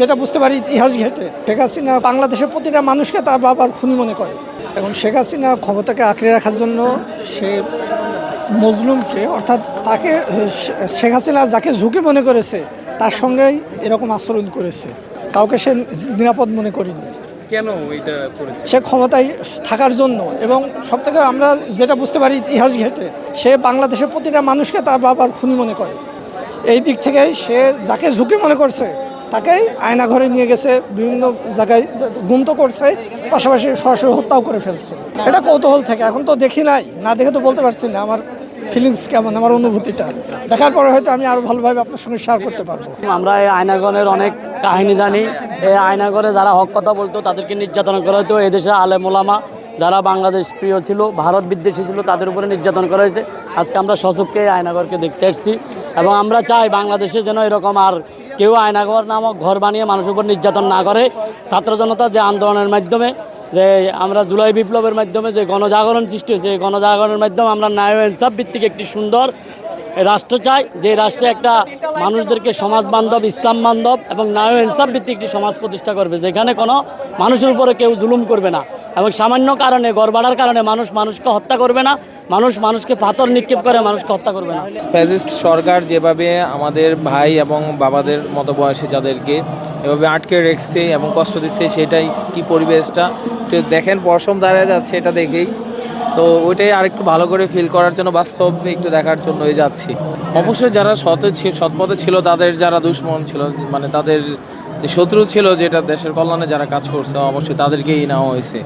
যেটা বুঝতে পারি ইতিহাস ঘেটে শেখ হাসিনা বাংলাদেশের প্রতিটা মানুষকে তার বাবার খুনি মনে করে। এখন শেখ হাসিনা ক্ষমতাকে আঁকড়ে রাখার জন্য সে মজলুমকে অর্থাৎ তাকে শেখ হাসিনা যাকে ঝুঁকি মনে করেছে তার সঙ্গেই এরকম আচরণ করেছে। কাউকে সে নিরাপদ মনে করেনি। কেন এটা করেছে? সে ক্ষমতায় থাকার জন্য এবং সবথেকে আমরা যেটা বুঝতে পারি ইতিহাস ঘেটে সে বাংলাদেশের প্রতিটা মানুষকে তার বাবার খুনি মনে করে। এই দিক থেকে সে যাকে ঝুঁকি মনে করছে তাকেই আয়না ঘরে নিয়ে গেছে, বিভিন্ন জায়গায় গুম তো করছে, পাশাপাশি সরাসরি হত্যাও করে ফেলছে। এটা কৌতূহল থেকে, এখন তো দেখি নাই, না দেখে তো বলতে পারছি না আমার ফিলিংস কেমন, আমার অনুভূতিটা। দেখার পরে হয়তো আমি আরও ভালোভাবে আপনার সঙ্গে শেয়ার করতে পারব। আমরা এই আয়নাগরের অনেক কাহিনী জানি। এই আয়নাগরে যারা হক কথা বলতো, তাদেরকে নির্যাতন করা হতো এদেশে আলেম ওলামা যারা বাংলাদেশ প্রিয় ছিল, ভারত বিদ্বেষী ছিল, তাদের উপরে নির্যাতন করা হয়েছে। আজকে আমরা সচককে আয়নাগরকে দেখতে এসেছি। এবং আমরা চাই বাংলাদেশে যেন এরকম আর কেউ আয়নাগর নামক ঘর বানিয়ে মানুষের উপর নির্যাতন না করে। ছাত্র জনতা যে আন্দোলনের মাধ্যমে, যে আমরা জুলাই বিপ্লবের মাধ্যমে যে গণজাগরণ সৃষ্টি হয়েছে গণজাগরণের মাধ্যমে আমরা ন্যায় ইনসাফ ভিত্তিক একটি সুন্দর রাষ্ট্র চাই, যে রাষ্ট্রে একটা মানুষদেরকে সমাজ বান্ধব, ইসলাম বান্ধব এবং ন্যায় ইনসাফ ভিত্তিক একটি সমাজ প্রতিষ্ঠা করবে, যেখানে কোনো মানুষের উপরে কেউ জুলুম করবে না। এবং সামান্য কারণে গড় বাড়ার কারণে মানুষ মানুষকে হত্যা করবে না, মানুষ মানুষকে পাথর নিক্ষেপ করে মানুষকে হত্যা করবে না। ফ্যাসিস্ট সরকার যেভাবে আমাদের ভাই এবং বাবাদের মতো বয়সে যাদেরকে এভাবে আটকে রেখেছে এবং কষ্ট দিচ্ছে, সেটাই কি পরিবেশটা? দেখেন, পশম দাঁড়িয়ে যাচ্ছে এটা দেখেই। তো ওইটাই আর একটু ভালো করে ফিল করার জন্য বাস্তব একটু দেখার জন্যই যাচ্ছি। অবশ্যই যারা সৎ সৎপথে ছিল, তাদের যারা দুশ্মন ছিল মানে তাদের যে শত্রু ছিল, যেটা দেশের কল্যাণে যারা কাজ করছে, অবশ্যই তাদেরকেই নেওয়া হয়েছে।